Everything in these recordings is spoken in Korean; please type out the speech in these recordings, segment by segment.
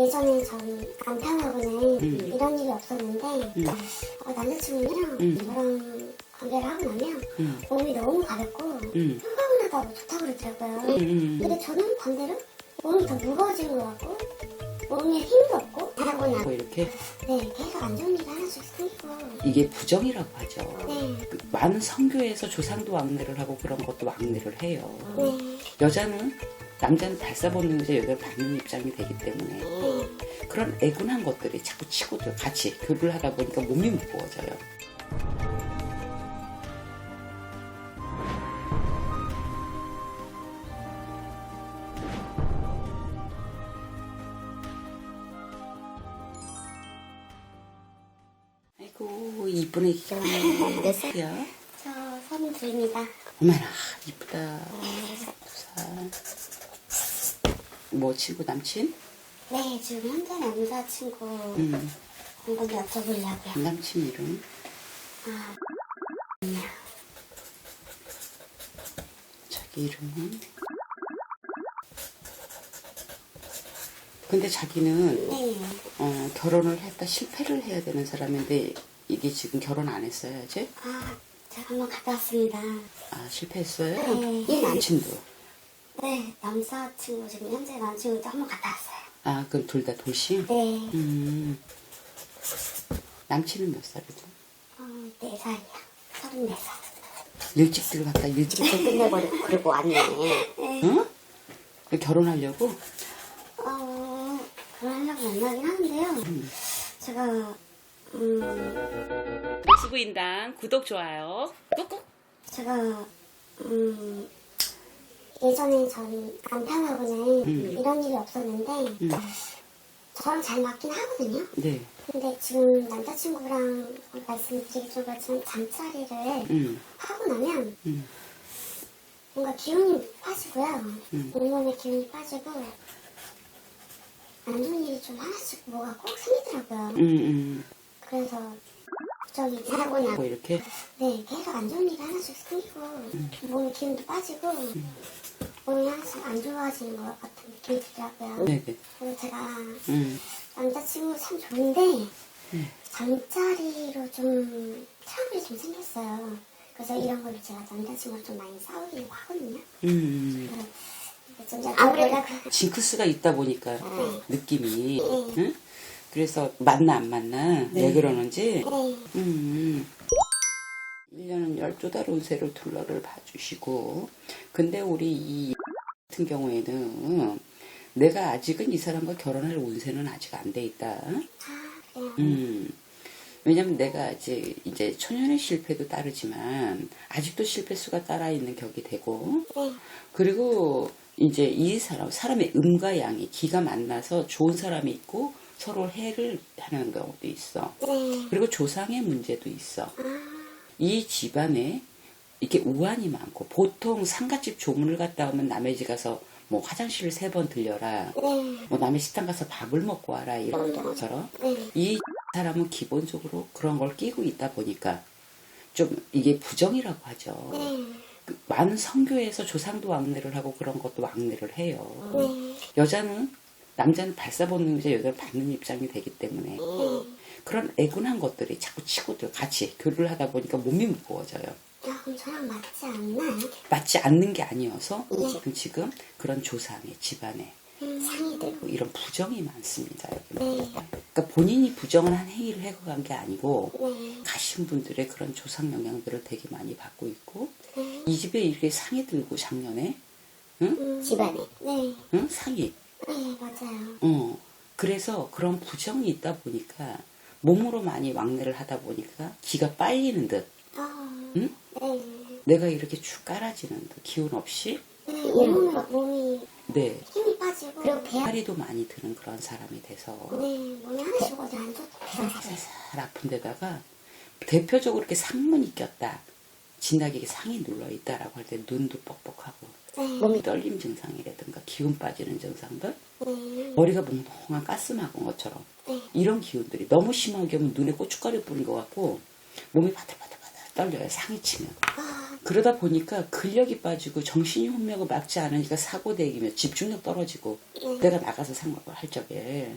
예전에 전 남편하고는 음. 이런 일이 없었는데 음. 어, 남자친구랑 음. 저랑 관계를 하고 나면 음. 몸이 너무 가볍고 음. 평범하다고 좋다고 그러더라고요. 음. 근데 저는 반대로 몸이 더 무거워진 것 같고 몸에 힘도 없고 하고 나 뭐 이렇게 네, 계속 안 좋은 일이 하나씩 생기고 이게 부정이라고 하죠. 네, 그 많은 성교에서 조상도 왕래를 하고 그런 것도 왕래를 해요. 네, 여자는 남자는 발사보는 이제 여자는 받는 입장이 되기 때문에 네. 그런 애군한 것들이 자꾸 치고 들 같이 교류를 하다 보니까 몸이 무거워져요. 애기가 몇 살이야? 저 서른 둘입니다. 어머나 이쁘다. 뭐 친구 남친? 네, 지금 현재 남자친구 음, 한번 여쭤보려고요. 남친 이름? 아, 자기 이름은? 근데 자기는 네, 어, 결혼을 했다 실패를 해야 되는 사람인데 이게 지금 결혼 안 했어요 아직? 아, 제가 한번 갔다 왔습니다. 아 실패했어요? 네. 이 남친도 네, 남자친구 지금 현재 남자친구도 한번 갔다 왔어요. 아 그럼 둘다 돌싱? 네, 음 남친은 몇 살이고? 어, 네 살이요. 서른 네 살. 일찍 들어갔다 일찍 끝내버리고 그러고 왔네. 응? 결혼하려고? 어, 그러려고 만나긴 하는데요. 제가, 음, 수구인당 구독 좋아요 꾹꾹 제가, 음, 예전에 전 남편하고는 음. 이런 일이 없었는데, 음. 저랑 잘 맞긴 하거든요. 네 근데 지금 남자친구랑 말씀드리기 좀 그렇지만 잠자리를 음, 하고 나면 음. 뭔가 기운이 빠지고요. 음. 온몸에 기운이 빠지고 안 좋은 일이 좀 하나씩 뭐가 꼭 생기더라고요. 음, 음. 그래서 저기 하고 나뭐 이렇게? 네 계속 안 좋은 일이 하나씩 생기고 몸에 기운도 빠지고 몸이 하나씩 안 좋아지는 것 같은 느낌이 들더라고요. 네네 그래서 제가 음. 남자친구 참 좋은데 잠자리로 좀 트러블이 좀 생겼어요. 그래서 이런 걸로 제가 남자친구랑 좀 많이 싸우기도 하거든요. 음. 그래서 좀 아무래도 징크스가 있다 보니까 느낌이 네. 응? 그래서 맞나 안 맞나? 왜 그러는지? 네, 음. 1년은 12달 운세를 둘러를 봐주시고. 근데 우리 이 같은 경우에는 내가 아직은 이 사람과 결혼할 운세는 아직 안 돼 있다. 아 그래요. 음. 왜냐면 내가 이제 이제 초년의 실패도 따르지만 아직도 실패 수가 따라 있는 격이 되고. 네, 그리고 이제 이 사람, 사람의 음과 양이 기가 만나서 좋은 사람이 있고 서로 해를 하는 경우도 있어. 네, 그리고 조상의 문제도 있어. 아, 이 집안에 이렇게 우환이 많고 보통 상가집 조문을 갔다 오면 남의 집 가서 뭐 화장실을 세 번 들려라. 네, 뭐 남의 식당 가서 밥을 먹고 와라 이런 것처럼 네, 이 사람은 기본적으로 그런 걸 끼고 있다 보니까 좀 이게 부정이라고 하죠. 네, 그 많은 성교에서 조상도 왕래를 하고 그런 것도 왕래를 해요. 네, 여자는 남자는 발사보는 이제 여자는 받는 입장이 되기 때문에 네. 그런 애군한 것들이 자꾸 치고 들 같이 교류를 하다 보니까 몸이 무거워져요. 야, 그럼 저랑 맞지 않나요? 맞지 않는 게 아니어서 지금 지금 그런 조상의 집안에 상의들. 뭐 이런 부정이 많습니다. 여기. 네. 그러니까 본인이 부정을 한 행위를 해고 간 게 아니고 네, 가신 분들의 그런 조상 영향들을 되게 많이 받고 있고 네, 이 집에 이렇게 상이 들고 작년에 응? 음, 집안에. 네, 응? 상이 네, 맞아요. 어 그래서 그런 부정이 있다 보니까 몸으로 많이 왕래를 하다 보니까 기가 빨리는 듯. 아, 응? 네, 내가 이렇게 축 깔아지는 듯. 기운 없이? 네, 몸, 몸이 네. 힘이 빠지고, 그리고 배 다리도 많이 드는 그런 사람이 돼서. 네, 몸이 하나씩 어디 안 좋고. 살살 아픈 데다가 대표적으로 이렇게 상문이 꼈다. 진하게 상이 눌러 있다라고 할 때 눈도 뻑뻑하고. 네, 몸이 떨림 증상이라든가 기운 빠지는 증상들? 네, 머리가 몽롱한 가스 막은 것처럼 네, 이런 기운들이 너무 심하게 오면 눈에 고춧가루 뿌린 것 같고 몸이 바들바들바들 떨려요 상이 치면. 아, 그러다 보니까 근력이 빠지고 정신이 혼미하고 막지 않으니까 사고 대기며 집중력 떨어지고 내가 나가서 생각을 할 적에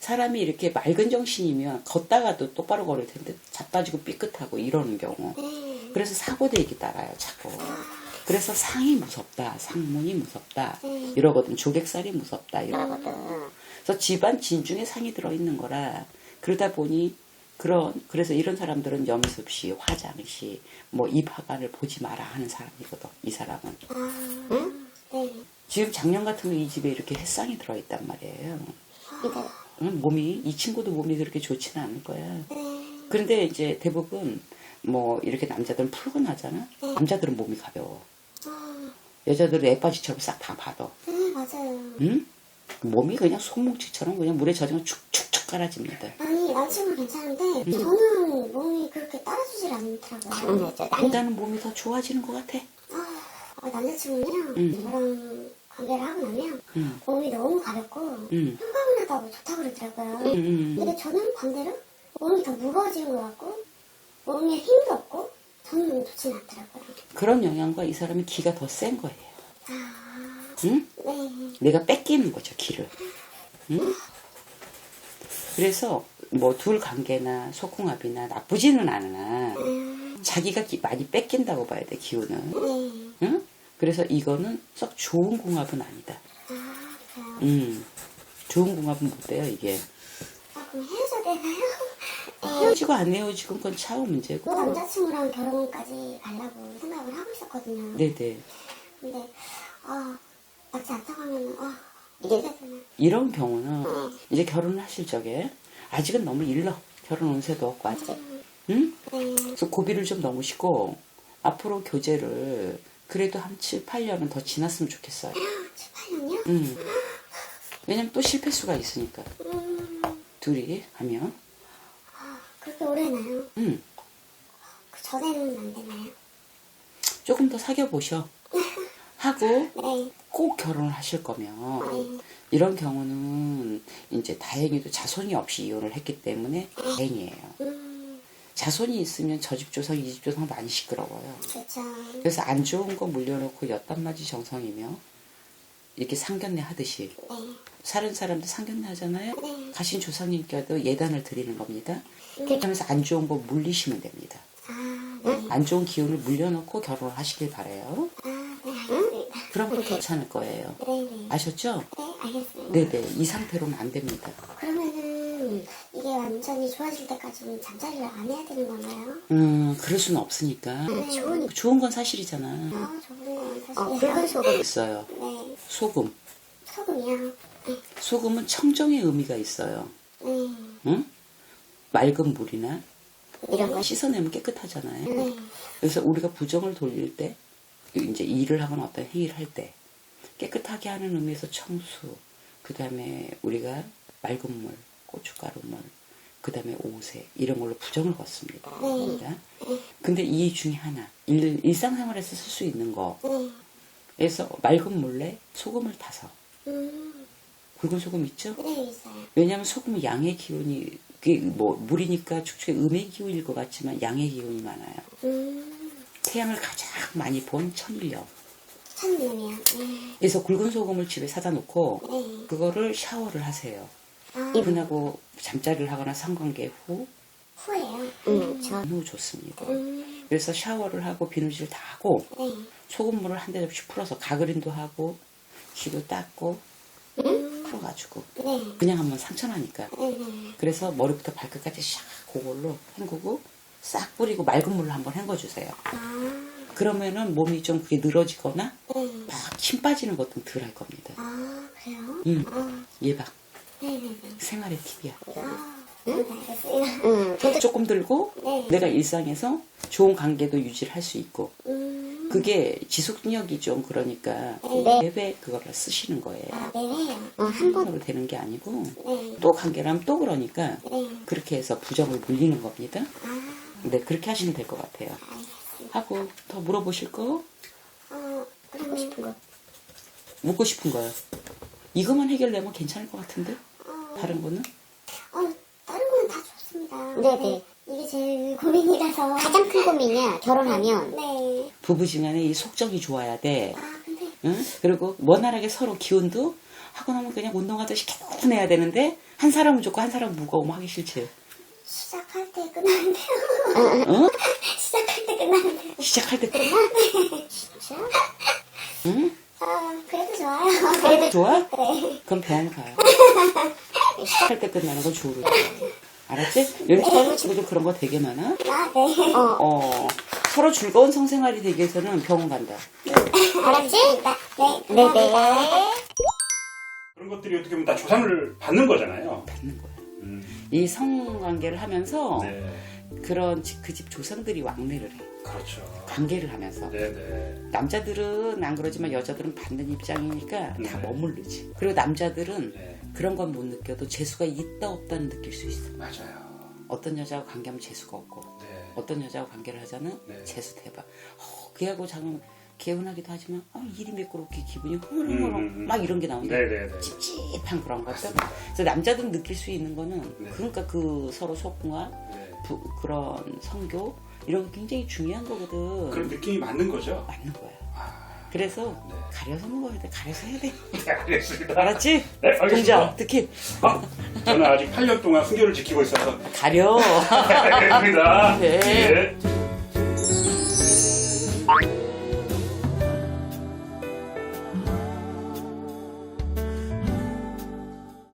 사람이 이렇게 맑은 정신이면 걷다가도 똑바로 걸을 텐데 자빠지고 삐끗하고 이러는 경우. 네. 그래서 사고 대기 따라요 자꾸 그래서 상이 무섭다 상문이 무섭다 네. 이러거든 조객살이 무섭다 이러거든 그래서 집안 진중에 상이 들어있는 거라 그러다 보니 그런 그래서 이런 사람들은 염습 시, 화장 시, 뭐 입하관을 보지 마라 하는 사람이거든. 이 사람은 아, 네. 지금 작년 같은 거 이 집에 이렇게 햇상이 들어있단 말이에요. 응, 몸이 이 친구도 몸이 그렇게 좋지는 않을 거야. 네. 그런데 이제 대부분 뭐 이렇게 남자들은 푸근하잖아. 남자들은 몸이 가벼워. 아, 여자들은 애빠지처럼 싹 다 받아. 네, 맞아요. 응? 몸이 그냥 손뭉치처럼 그냥 물에 젖으면 축축축 깔아집니다. 아니, 남친은 괜찮은데, 저는 몸이 그렇게 따라주질 않더라고요. 당연하죠. 남 남자는 몸이 더 좋아지는 것 같아. 아, 남자친구랑 저랑 관계를 하고 나면 음. 몸이 너무 가볍고 음. 평가분하다고 좋다고 그러더라고요. 음. 근데 저는 반대로 몸이 더 무거워지는 것 같고 몸에 힘도 없고 저는 좋진 않더라고요. 그런 영향과 이 사람이 기가 더 센 거예요. 아, 응? 네. 내가 뺏기는 거죠, 기를. 응? 그래서 뭐 둘 관계나 소궁합이나 나쁘지는 않으나 음, 자기가 기- 많이 뺏긴다고 봐야 돼, 기운은. 네. 응? 그래서 이거는 썩 좋은 궁합은 아니다. 아, 그래요. 음. 좋은 궁합은 못 돼요, 이게. 아, 그럼 헤어져야 되나요? 헤어지고 안 헤어지고 그건 차후 그 문제고. 남자친구랑 결혼까지 가려고 생각을 하고 있었거든요. 네네. 근데, 아, 맞지 않다고 하면, 아, 이게-. 이런 경우는 이제 결혼을 하실 적에 아직은 너무 일러. 결혼 운세도 없고 아직. 응? 네. 그래서 고비를 좀 넘으시고 앞으로 교제를 그래도 한 7, 8년은 더 지났으면 좋겠어요. 7, 8년이요? 음. 왜냐면 또 실패 수가 있으니까. 음, 둘이 하면. 아, 그렇게 오래 해나요? 음. 그 전에는 안 되나요? 조금 더 사귀어보셔. 하고 네. 꼭 결혼을 하실 거면 네. 이런 경우는 이제 다행히도 자손이 없이 이혼을 했기 때문에 다행이에요. 음, 자손이 있으면 저 집 조상, 이 집 조상 많이 시끄러워요. 그렇죠. 그래서 안 좋은 거 물려놓고 엿단맞이 정성이며 이렇게 상견례 하듯이 네. 사는 사람도 상견례 하잖아요. 네. 가신 조상님께도 예단을 드리는 겁니다. 그렇게 하면서 안 좋은 거 물리시면 됩니다. 아, 네. 안 좋은 기운을 물려놓고 결혼을 하시길 바래요. 아, 네. 그럼 괜찮을 거예요. 네, 네. 아셨죠? 네, 알겠습니다. 네네. 이 상태로는 안 됩니다. 그러면은, 이게 완전히 좋아질 때까지는 잠자리를 안 해야 되는 건가요? 음, 그럴 수는 없으니까. 좋은 좋은 건 사실이잖아. 아, 저번에 사실. 어, 붉은 소금 있어요. 네. 소금. 소금이요? 네. 소금은 청정의 의미가 있어요. 네. 응? 맑은 물이나 이런 거 씻어내면 깨끗하잖아요. 네. 그래서 우리가 부정을 돌릴 때, 이제 일을 하거나 어떤 행위를 할 때, 깨끗하게 하는 의미에서 청수, 그 다음에 우리가 맑은 물, 고춧가루 물, 그 다음에 오색, 이런 걸로 부정을 걷습니다. 그러니까. 근데 이 중에 하나, 일, 일상생활에서 쓸 수 있는 거, 네. 에서 맑은 물에 소금을 타서, 음, 굵은 소금 있죠? 네, 있어요. 왜냐하면 소금은 양의 기운이, 그게 뭐, 물이니까 축축의 음의 기운일 것 같지만 양의 기운이 많아요. 음, 태양을 가장 많이 본 천일염. 천년이요. 네. 그래서 굵은 소금을 집에 사다 놓고 네. 그거를 샤워를 하세요. 아, 이분하고 잠자리를 하거나 성관계 후, 후예요. 음, 저후 좋습니다. 음, 그래서 샤워를 하고 비누질 다 하고 네. 소금물을 한 대접시 풀어서 가그린도 하고 귀도 닦고 음, 풀어가지고 네. 그냥 하면 상처나니까. 네, 네. 그래서 머리부터 발끝까지 샥 그걸로 헹구고 싹 뿌리고 맑은 물로 한번 헹궈주세요. 아, 그러면은 몸이 좀 그게 늘어지거나 네. 막 힘 빠지는 것도 덜 할 겁니다. 아, 그래요? 음. 아, 예방, 네, 네, 네. 생활의 팁이야. 아, 네, 알겠습니다. 음, 근데 조금 들고 네. 내가 일상에서 좋은 관계도 유지를 할 수 있고 음, 그게 지속력이 좀 그러니까 네. 매회 그거를 쓰시는 거예요. 아, 네네요. 어, 한 번, 으로 되는 게 아니고 네. 또 관계라면 또 그러니까 네. 그렇게 해서 부정을 물리는 겁니다. 아, 네 그렇게 하시면 될 것 같아요. 알겠습니다. 하고 더 물어보실 거 어, 그러면 싶은 거. 묻고 싶은 거요. 이것만 해결되면 괜찮을 것 같은데 어, 다른 거는 다 좋습니다. 네네. 이게 제일 고민이라서. 가장 큰 고민이야. 결혼하면 네. 부부지간에 이 속정이 좋아야 돼. 아 근데 응? 그리고 원활하게 서로 기운도 하고 나면 그냥 운동하듯이 계속 해야 되는데 한 사람은 좋고 한 사람은 무거우면 하기 싫지. 시작할 때 끝나는데요. 응? 시작할 때 끝나는데요. 시작할 때 진짜? 응? 아 그래도 좋아요. 그래도 좋아? 네. 그럼 병원 가요. 시작할 때 끝나는 건 좋으로. 알았지? 요즘 친구들 그런 거 되게 많아. 아 네. 어. 어, 서로 즐거운 성생활이 되기 위해서는 병원 간다. 알았지? 네. 네 네. 그런 것들이 어떻게 보면 다 조상을 받는 거잖아요. 받는 거야. 음, 이 성관계를 하면서 네, 그런 그 집 조상들이 왕래를 해. 그렇죠. 관계를 하면서. 네, 네. 남자들은 안 그러지만 여자들은 받는 입장이니까 다 네. 머무르지. 그리고 남자들은 네, 그런 건 못 느껴도 재수가 있다 없다는 느낄 수 있어. 맞아요. 어떤 여자하고 관계하면 재수가 없고 네, 어떤 여자하고 관계를 하자는 네. 재수 대박. 어, 걔하고 장은 개운하기도 하지만 어, 일이 매끄럽게 기분이 흐물흐물 음, 음, 음. 막 이런 게 나오는데 네, 네, 네. 찝찝한 그런 것들. 그래서 남자들은 느낄 수 있는 거는 네. 그러니까 그 서로 소통화, 네. 부- 그런 성교 이런 게 굉장히 중요한 거거든. 그런 느낌이 맞는 거죠. 맞는 거야. 아, 그래서 네. 가려서 먹어야 돼. 가려서 해야 돼. 네, 알겠습니다. 알았지? 네, 알겠습니다. 동자 특히 아, 저는 아직 8년 동안 순결을 지키고 있어서 가려. 알겠습니다. 네. 네.